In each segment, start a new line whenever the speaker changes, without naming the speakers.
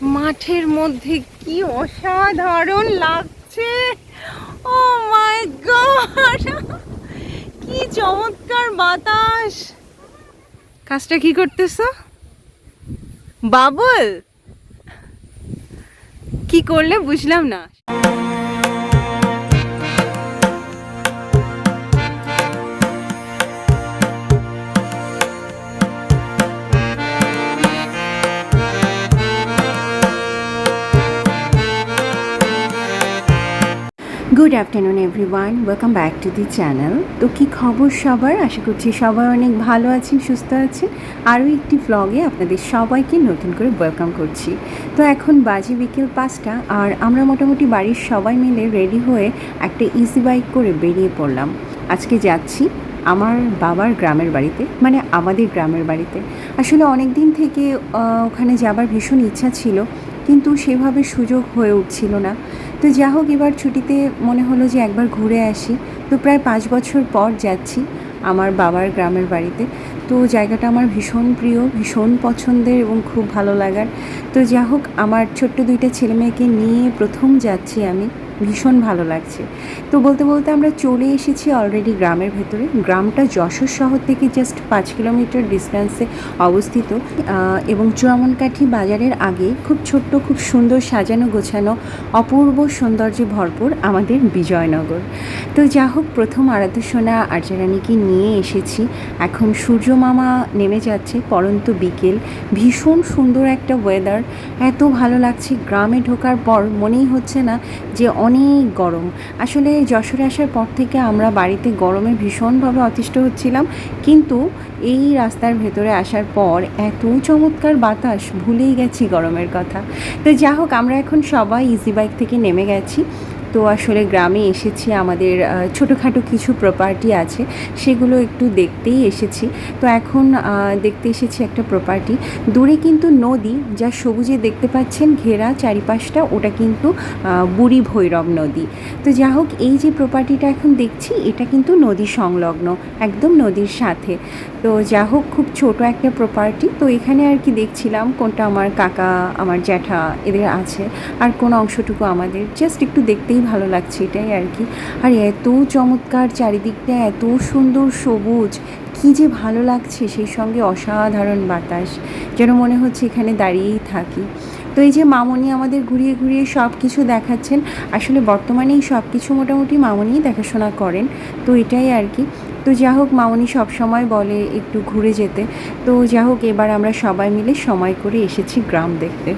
মাঠের মধ্যে কি অসাধারণ লাগছে? ও মাই গড কি চমৎকার বাতাস! কাজটা কি করতেছ? বাবল! কি করলে বুঝলাম না।
Good afternoon everyone welcome back to the channel তো কী খবর সবার? আশা করছি সবাই অনেক ভালো আছেন, সুস্থ আছেন। আরও একটি ভ্লগে আপনাদের সবাইকে নতুন করে ওয়েলকাম করছি। তো এখন বাজে বিকেল পাঁচটা, আর আমরা মোটামুটি বাড়ির সবাই মিলে রেডি হয়ে একটা ইজি বাইক করে বেরিয়ে পড়লাম। আজকে যাচ্ছি আমার বাবার গ্রামের বাড়িতে মানে আমাদের গ্রামের বাড়িতে। আসলে অনেক দিন থেকে ওখানে যাবার ভীষণ ইচ্ছা ছিল, কিন্তু সেভাবে সুযোগ হয়ে উঠছিল না। তো যা হোক, এবার ছুটিতে মনে হলো যে একবার ঘুরে আসি। তো প্রায় পাঁচ বছর পর যাচ্ছি আমার বাবার গ্রামের বাড়িতে। তো জায়গাটা আমার ভীষণ প্রিয়, ভীষণ পছন্দের এবং খুব ভালো লাগার। তো যা হোক, আমার ছোট্ট দুইটা ছেলে মেয়েকে নিয়ে প্রথম যাচ্ছি আমি। ভীষণ ভালো লাগছে। তো বলতে বলতে আমরা চলে এসেছি অলরেডি গ্রামের ভেতরে। গ্রামটা যশোর শহর থেকে জাস্ট পাঁচ কিলোমিটার ডিস্টেন্সে অবস্থিত। এবং চুয়ামনকাঠি বাজারের আগে খুব ছোট্ট, খুব সুন্দর সাজানো গোছানো অপূর্ব সৌন্দর্যে ভরপুর আমাদের বিজয়নগর। তো যা হোক প্রথম আরাধ্য সোনা আর্যারানীকে নিয়ে এসেছি। এখন সূর্য মামা নেমে যাচ্ছে, পরন্ত বিকেল। ভীষণ সুন্দর একটা ওয়েদার এত ভালো লাগছে, গ্রামে ঢোকার পর মনেই হচ্ছে না যে অনেক গরম। আসলে যশোরে আসার পর থেকে আমরা বাড়িতে গরমে ভীষণভাবে অতিষ্ঠ হচ্ছিলাম। কিন্তু এই রাস্তার ভেতরে আসার পর এত চমৎকার বাতাস, ভুলেই গেছি গরমের কথা। তো যা হোক, আমরা এখন সবাই ইজি বাইক থেকে নেমে গেছি। তো আসলে গ্রামে এসেছি, আমাদের ছোটোখাটো কিছু প্রপার্টি আছে, সেগুলো একটু দেখতেই এসেছি। তো এখন দেখতে এসেছি একটা প্রপার্টি দূরে কিন্তু নদী, যা সবুজে দেখতে পাচ্ছেন, ঘেরা চারিপাশটা, ওটা কিন্তু বুড়ি ভৈরব নদী। তো যা হোক, এই যে প্রপার্টিটা এখন দেখছি, এটা কিন্তু নদী সংলগ্ন, একদম নদীর সাথে। তো যা হোক, খুব ছোট একটা প্রপার্টি তো এখানে আর কি দেখছিলাম, কোনটা আমার কাকা, আমার জ্যাঠা এদের আছে, আর কোন অংশটুকু আমাদের। জাস্ট একটু দেখতেই ভালো লাগছে এটাই আর কি। আর এত চমৎকার চারিদিকটা, এত সুন্দর সবুজ, কি যে ভালো লাগছে সেই সঙ্গে অসাধারণ বাতাস, যেন মনে হচ্ছে এখানে দাঁড়িয়েই থাকি। তো এই যে মামনি আমাদের ঘুরিয়ে ঘুরিয়ে সব কিছু দেখাচ্ছেন, আসলে বর্তমানে এই সব কিছু মোটামুটি মামনিই দেখাশোনা করেন, তো এটাই আর কি। তো যা হোক, মামনি সবসময় বলে একটু ঘুরে যেতে। তো যা হোক, এবার আমরা সবাই মিলে সময় করে এসেছি গ্রাম দেখতে।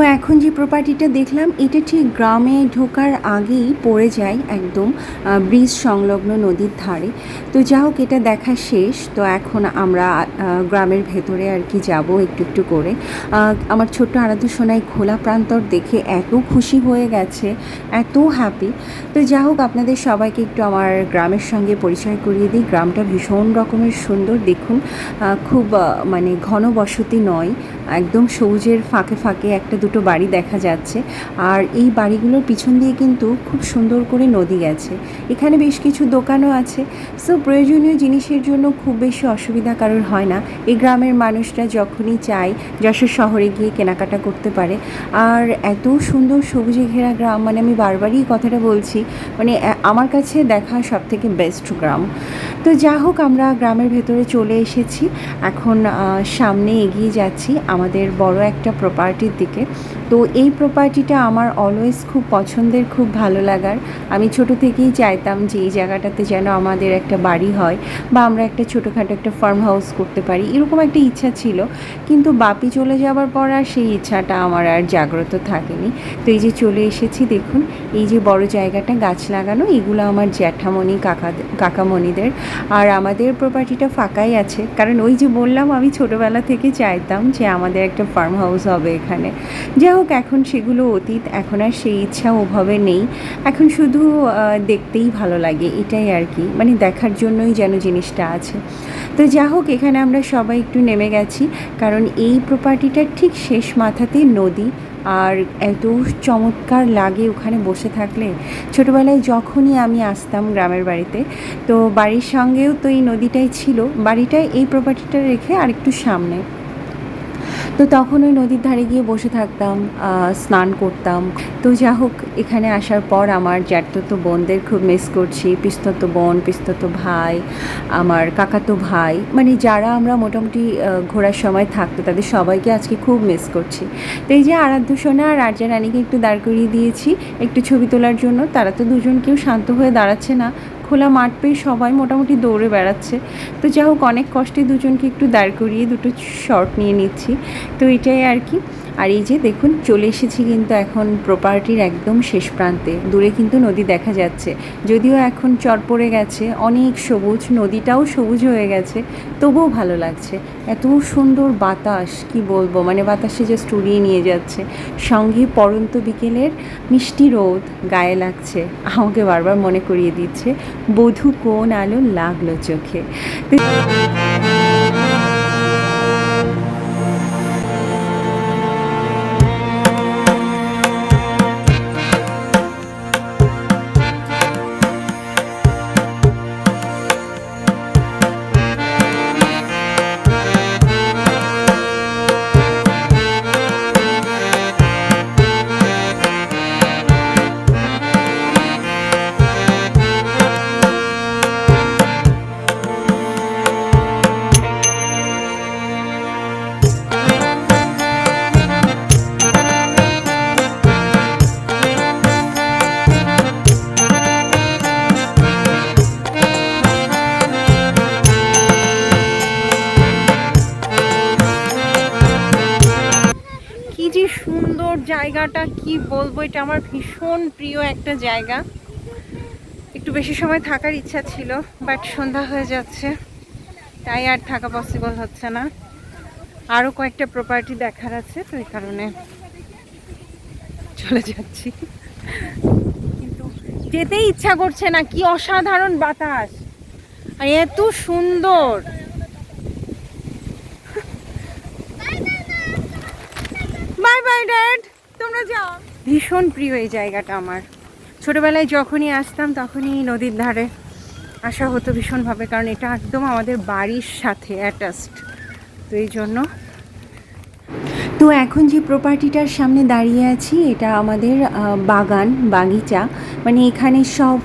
তো এখন যে প্রপার্টিটা দেখলাম, এটা ঠিক গ্রামে ঢোকার আগেই পড়ে যায় একদম ব্রিজ সংলগ্ন নদীর ধারে। তো যা হোক, এটা দেখা শেষ। তো এখন আমরা গ্রামের ভেতরে আর কি যাব একটু একটু করে। আমার ছোট্ট আরাধ্য সোনাই খোলা প্রান্তর দেখে এত খুশি হয়ে গেছে, এত হ্যাপি তো যা হোক, আপনাদের সবাইকে একটু আমার গ্রামের সঙ্গে পরিচয় করিয়ে দিই। গ্রামটা ভীষণ রকমের সুন্দর, দেখুন। খুব মানে ঘন বসতি নয় একদম সবুজের ফাঁকে ফাঁকে একটা দুটো বাড়ি দেখা যাচ্ছে। আর এই বাড়িগুলোর পিছন দিয়ে কিন্তু খুব সুন্দর করে নদী গেছে। এখানে বেশ কিছু দোকানও আছে। সো প্রয়োজনীয় জিনিসের জন্য খুব বেশি অসুবিধা কারোর হয় না। এই গ্রামের মানুষরা যখনই চায়, যশোর শহরে গিয়ে কেনাকাটা করতে পারে। আর এত সুন্দর সবুজে ঘেরা গ্রাম মানে আমি বারবারই কথাটা বলছি মানে আমার কাছে দেখা সব থেকে বেস্ট গ্রাম। তো যা হোক, আমরা গ্রামের ভেতরে চলে এসেছি। এখন সামনে এগিয়ে যাচ্ছি আমাদের বড় একটা প্রপার্টির দিকে। তো এই প্রপার্টিটা আমার অলওয়েজ খুব পছন্দের, খুব ভালো লাগার। আমি ছোট থেকেই চাইতাম যে এই জায়গাটাতে যেন আমাদের একটা বাড়ি হয় বা আমরা একটা ছোটোখাটো একটা ফার্ম হাউস করতে পারি। এরকম একটা ইচ্ছা ছিল। কিন্তু বাপি চলে যাওয়ার পর আর সেই ইচ্ছাটা আমার আর জাগ্রত থাকেনি। তো এই যে চলে এসেছি, দেখুন, এই যে বড় জায়গাটা, গাছ লাগানো, এগুলো আমার জ্যাঠামণি, কাকা, কাকামণিদের। আর আমাদের প্রপার্টিটা ফাঁকাই আছে। কারণ ওই যে বললাম, আমি ছোটোবেলা থেকে চাইতাম যে আমাদের একটা ফার্ম হাউস হবে এখানে। যাই হোক, এখন সেগুলো অতীত, এখন আর সেই ইচ্ছা ওভাবে নেই। এখন শুধু দেখতেই ভালো লাগে, এটাই আর কি। মানে দেখার জন্যই যেন জিনিসটা আছে। তো যা হোক, এখানে আমরা সবাই একটু নেমে গেছি, কারণ এই প্রপার্টিটার ঠিক শেষ মাথাতেই নদী। আর এত চমৎকার লাগে ওখানে বসে থাকলে। ছোটোবেলায় যখনই আমি আসতাম গ্রামের বাড়িতে, তো বাড়ির সঙ্গেও তো এই নদীটাই ছিল। বাড়িটায় এই প্রপার্টিটা রেখে আরেকটু সামনে। তো তখন ওই নদীর ধারে গিয়ে বসে থাকতাম স্নান করতাম। তো যা হোক, এখানে আসার পর আমার জ্যাঠতো বোনদের খুব মিস করছি। পিস্তত বোন পিস্তত ভাই, আমার কাকাতো ভাই মানে যারা আমরা মোটামুটি ঘোরার সময় থাকতো, তাদের সবাইকে আজকে খুব মিস করছি। তো এই যে আরাধ্য সোনা আর আর্যা রানীকে একটু দাঁড় করিয়ে দিয়েছি, একটু ছবি তোলার জন্য, তারা তো দুজন কেউ শান্ত হয়ে দাঁড়াচ্ছে না। খোলা মাঠ পেয়ে সবাই মোটামুটি দৌড়ে বেড়াচ্ছে। তো যাই হোক, অনেক কষ্টে দুজনকে একটু দাঁড় করিয়ে দুটো শর্ট নিয়ে নিচ্ছি। তো এটাই আর কি। আর এই যে দেখুন, চলে এসেছি কিন্তু এখন প্রপার্টির একদম শেষ প্রান্তে। দূরে কিন্তু নদী দেখা যাচ্ছে। যদিও এখন চর পড়ে গেছে, অনেক সবুজ, নদীটাও সবুজ হয়ে গেছে, তবুও ভালো লাগছে। এত সুন্দর বাতাস, কি বলব? মানে বাতাসে যে উড়িয়ে নিয়ে যাচ্ছে। সঙ্গে পরন্ত বিকেলের মিষ্টি রোদ গায়ে লাগছে। আমাকে বারবার মনে করিয়ে দিচ্ছে, বধূ কোন আলো লাগল চোখে?
সুন্দর জায়গাটা কি বলব? এটা আমার ভীষণ প্রিয় একটা জায়গা। একটু বেশি সময় থাকার ইচ্ছা ছিল বাট সন্ধ্যা হয়ে যাচ্ছে। তাই আর থাকা পসিবল হচ্ছে না। আরও কয়েকটা প্রপার্টি দেখার আছে, তো এই কারণে চলে যাচ্ছি। কিন্তু যেতেই ইচ্ছা করছে না, কি অসাধারণ বাতাস। আর এত সুন্দর! বাই বাই ড্যাড তোমরা যাও। ভীষণ প্রিয় এই জায়গাটা আমার। ছোটবেলায় যখনই আসতাম, তখনই নদীর ধারে আসা হতো ভীষণভাবে, কারণ এটা একদম আমাদের বাড়ির সাথে অ্যাটাচড তো এই জন্য
তো এখন যে প্রপার্টিটার সামনে দাঁড়িয়ে আছি, এটা আমাদের বাগান, বাগিচা। মানে এখানে সব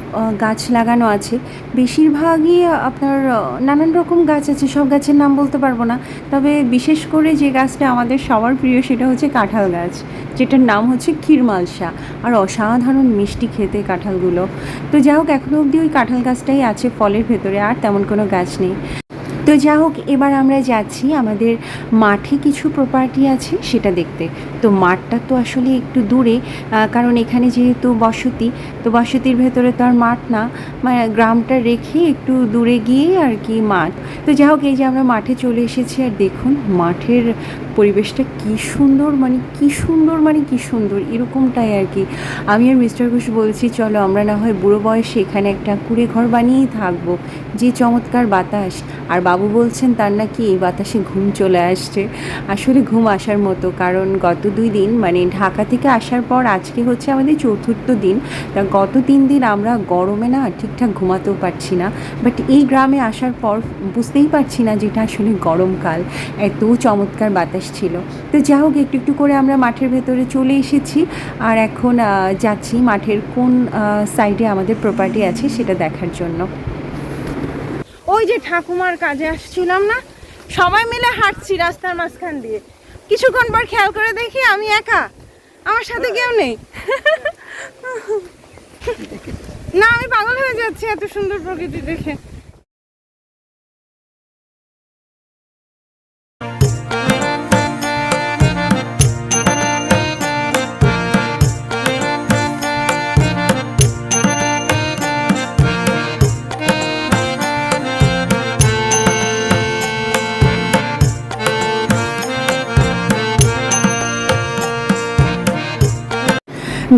গাছ লাগানো আছে। বেশিরভাগই আপনার নানান রকম গাছ আছে। সব গাছের নাম বলতে পারব না। তবে বিশেষ করে যে গাছটা আমাদের সবার প্রিয় সেটা হচ্ছে কাঁঠাল গাছ, যেটার নাম হচ্ছে ক্ষীরমালসা আর অসাধারণ মিষ্টি খেতে কাঁঠালগুলো। তো যাই হোক এখনও অবধি ওই কাঁঠাল গাছটাই আছে ফলের ভেতরে, আর তেমন কোনো গাছ নেই। তো যা হোক, এবার আমরা যাচ্ছি। আমাদের মাঠে কিছু প্রপার্টি আছে, সেটা দেখতে। তো মাঠটা তো আসলে একটু দূরে কারণ এখানে যেহেতু বসতি, তো বসতির ভেতরে তো আর মাঠ না। মানে গ্রামটা রেখে একটু দূরে গিয়ে আর কি মাঠ। তো যা হোক, এই যে আমরা মাঠে চলে এসেছি, আর দেখুন, মাঠের পরিবেশটা কি সুন্দর মানে কি সুন্দর মানে কি সুন্দর, এরকমটাই আর কি। আমি আর মিস্টার ঘোষ বলছি, চলো আমরা না হয় বুড়ো বয়সে এখানে একটা কুড়ে ঘর বানিয়েই থাকব, যে চমৎকার বাতাস। আর বাবু বলছেন, তার নাকি এই বাতাসে ঘুম চলে আসছে। আসলে ঘুম আসার মতো, কারণ গত দুই দিন মানে ঢাকা থেকে আসার পর আজকে হচ্ছে আমাদের চতুর্থ দিন। তা গত তিন দিন আমরা গরমে না ঠিকঠাক ঘুমাতেও পারছি না। বাট এই গ্রামে আসার পর বুঝতেই পারছি না যেটা আসলে গরমকাল। এত চমৎকার বাতাস ছিল। তো যা হোক একটু একটু করে আমরা মাঠের ভেতরে চলে এসেছি। আর এখন যাচ্ছি মাঠের কোন সাইডে আমাদের প্রপার্টি আছে সেটা দেখার জন্য।
ওই যে ঠাকুমার কাজে আসছিলাম না? সবাই মিলে হাঁটছি রাস্তার মাঝখান দিয়ে। কিছুক্ষণ পর খেয়াল করে দেখি আমি একা। আমার সাথে কেউ নেই। না, আমি পাগল হয়ে যাচ্ছি এত সুন্দর প্রকৃতি দেখে।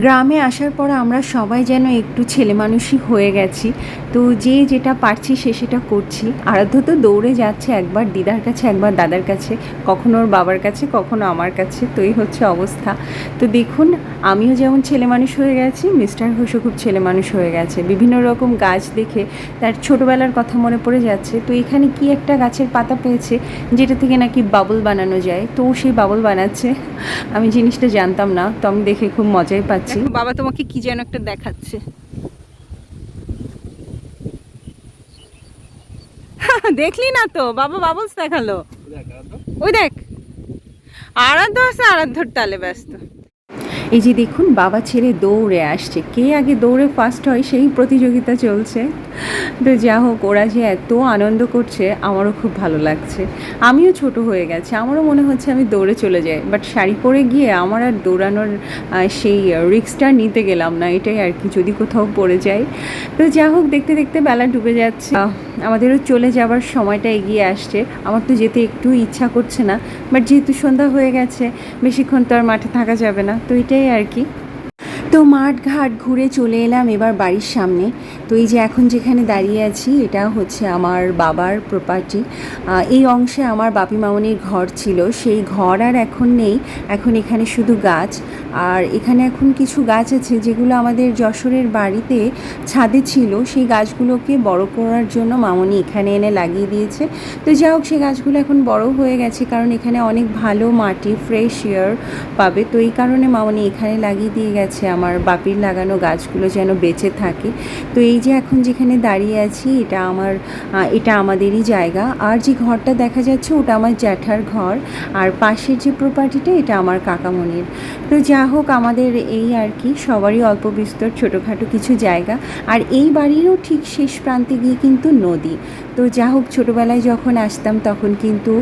গ্রামে আসার পর আমরা সবাই যেন একটু ছেলে মানুষই হয়ে গেছি। তো যে যেটা পারছি সে সেটা করছি। আরাধ্য তো দৌড়ে যাচ্ছে একবার দিদার কাছে, একবার দাদার কাছে, কখনো ওর বাবার কাছে, কখনো আমার কাছে। তো এই হচ্ছে অবস্থা। তো দেখুন, আমিও যেমন ছেলে মানুষ হয়ে গেছি, মিস্টার ঘোষও খুব ছেলে মানুষ হয়ে গেছে। বিভিন্ন রকম গাছ দেখে তার ছোটোবেলার কথা মনে পড়ে যাচ্ছে। তো এখানে কি একটা গাছের পাতা পেয়েছে, যেটা থেকে নাকি বাবল বানানো যায়? তো সেই বাবল বানাচ্ছে। আমি জিনিসটা জানতাম না, তো আমি দেখে খুব মজাই পাচ্ছি।
দেখো, বাবা তোমাকে কি যেন একটা দেখাচ্ছে। দেখলি না তো? বাবা বাবলস দেখাল। ওই দেখ। আরাধ্য আছে আরাধ্যর তালে ব্যস্ত।
এই যে দেখুন, বাবা ছেলে দৌড়ে আসছে। কে আগে দৌড়ে ফার্স্ট হয় সেই প্রতিযোগিতা চলছে। তো যা হোক, ওরা যে এত আনন্দ করছে, আমারও খুব ভালো লাগছে। আমিও ছোট হয়ে গেছে, আমারও মনে হচ্ছে আমি দৌড়ে চলে যাই। বাট শাড়ি পরে গিয়ে আমার আর দৌড়ানোর সেই রিক্সটা নিতে গেলাম না, এটাই আর কি, যদি কোথাও পড়ে যাই। তো যা হোক, দেখতে দেখতে বেলা ডুবে যাচ্ছে। আমাদেরও চলে যাবার সময়টা এগিয়ে আসছে। আমার তো যেতে একটু ইচ্ছা করছে না বাট যেহেতু সন্ধ্যা হয়ে গেছে, বেশিক্ষণ তো আর মাঠে থাকা যাবে না। তো এটাই আর কি তো মাঠ ঘাট ঘুরে চলে এলাম এবার বাড়ির সামনে। তো এই যে এখন যেখানে দাঁড়িয়ে আছি, এটা হচ্ছে আমার বাবার প্রপার্টি এই অংশে আমার বাপি মামনির ঘর ছিল। সেই ঘর আর এখন নেই। এখন এখানে শুধু গাছ। আর এখানে এখন কিছু গাছ আছে যেগুলো আমাদের যশোরের বাড়িতে ছাদে ছিল। সেই গাছগুলোকে বড় করার জন্য মামনি এখানে এনে লাগিয়ে দিয়েছে। তো যা হোক, সেই গাছগুলো এখন বড় হয়ে গেছে কারণ এখানে অনেক ভালো মাটি ফ্রেশ এয়ার পাবে। তো এই কারণে মামনি এখানে লাগিয়ে দিয়ে গেছে আমার বাপির লাগানো গাছগুলো যেন বেঁচে থাকে। তো এই যে এখন যেখানে দাঁড়িয়ে আছি, এটা আমার এটা আমাদেরই জায়গা। আর যে ঘরটা দেখা যাচ্ছে, ওটা আমার জ্যাঠার ঘর। আর পাশের যে প্রপার্টিটা এটা আমার কাকামণির। তো যা হোক, আমাদের এই আর কি, সবারই অল্প বিস্তর, ছোটোখাটো কিছু জায়গা। আর এই বাড়িরও ঠিক শেষ প্রান্তে গিয়ে কিন্তু নদী। তো যা হোক, ছোটোবেলায় যখন আসতাম, তখন কিন্তু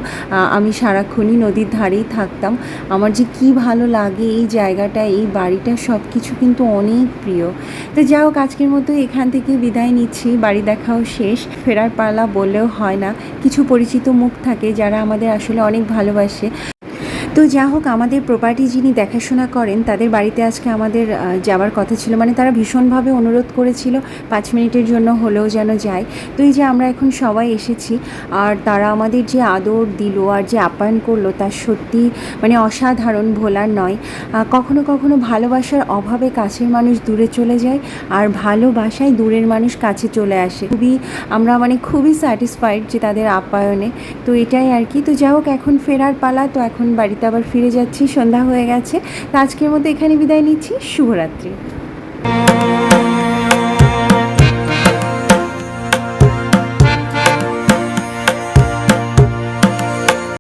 আমি সারাক্ষণই নদীর ধারেই থাকতাম। আমার যে কি ভালো লাগে এই জায়গাটা, এই বাড়িটা সব কিছু কিন্তু অনেক প্রিয়। তো যা হোক আজকের মতো এখান থেকে বিদায় নিচ্ছি। বাড়ি দেখাও শেষ। ফেরার পালা বললেও হয় না। কিছু পরিচিত মুখ থাকে যারা আমাদের আসলে অনেক ভালোবাসে। তো যা হোক, আমাদের প্রপার্টি যিনি দেখাশোনা করেন, তাদের বাড়িতে আজকে আমাদের যাওয়ার কথা ছিল। মানে তারা ভীষণভাবে অনুরোধ করেছিল, পাঁচ মিনিটের জন্য হলেও যেন যায়। তো এই যে আমরা এখন সবাই এসেছি, আর তারা আমাদের যে আদর দিল, আর যে আপ্যায়ন করল, তা সত্যি মানে অসাধারণ ভোলার নয়। কখনো কখনো ভালোবাসার অভাবে কাছের মানুষ দূরে চলে যায়, আর ভালোবাসায় দূরের মানুষ কাছে চলে আসে। খুবই, আমরা মানে খুবই স্যাটিসফাইড যে তাদের আপ্যায়নে। তো এটাই আর কি। তো যাই হোক, এখন ফেরার পালা, তো এখন বাড়িতে আবার ফিরে যাচ্ছি সন্ধ্যা হয়ে গেছে। তো আজকের মধ্যে এখানে বিদায় নিচ্ছি। শুভরাত্রি।